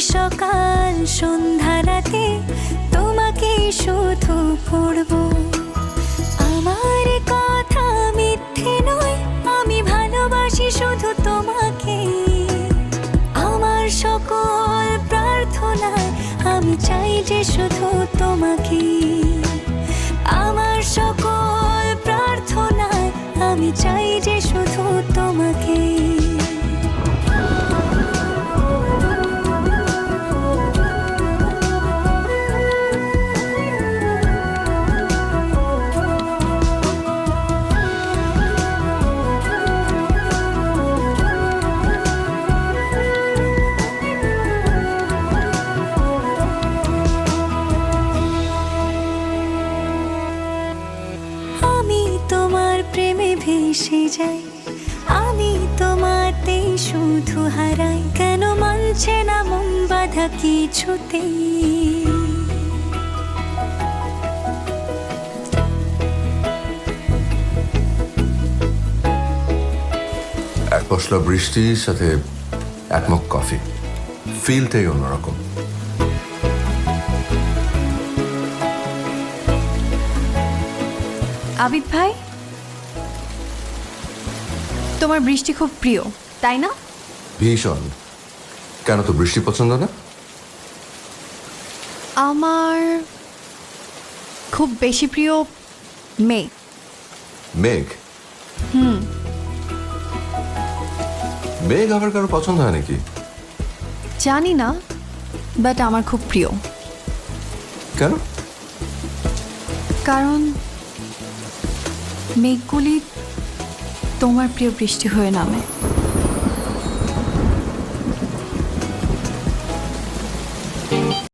সকাল সন্ধ্যা রাতে তোমাকে শুধু পড়ব। আমার কথা মিথ্যে নয়, আমি ভালোবাসি শুধু তোমাকে। আমার সকল প্রার্থনায় আমি চাই যে শুধু তোমাকে। আমার সকল প্রার্থনায় আমি চাই যে শুধু তোমাকে। ভেসে যাই। আমি তোমাতেই শুধু হারাই। কেন মানছে না মন বাধা কিছুতেই? এক পশলা বৃষ্টির সাথে এক মগ কফি। ফিলটাই অন্যরকম। আবিদ ভাই? তোমার বৃষ্টি খুব প্রিয় তাই না? ভীষণ। কেন তো বৃষ্টি পছন্দ না? আমার খুব বেশি প্রিয় মেঘ। মেঘ? হুম। মেঘ আবার কারও পছন্দ হয় নাকি? জানি না বাট আমার খুব প্রিয়। কেন? কারণ মেঘগুলি তোমার প্রিয় বৃষ্টি হয়ে নামে।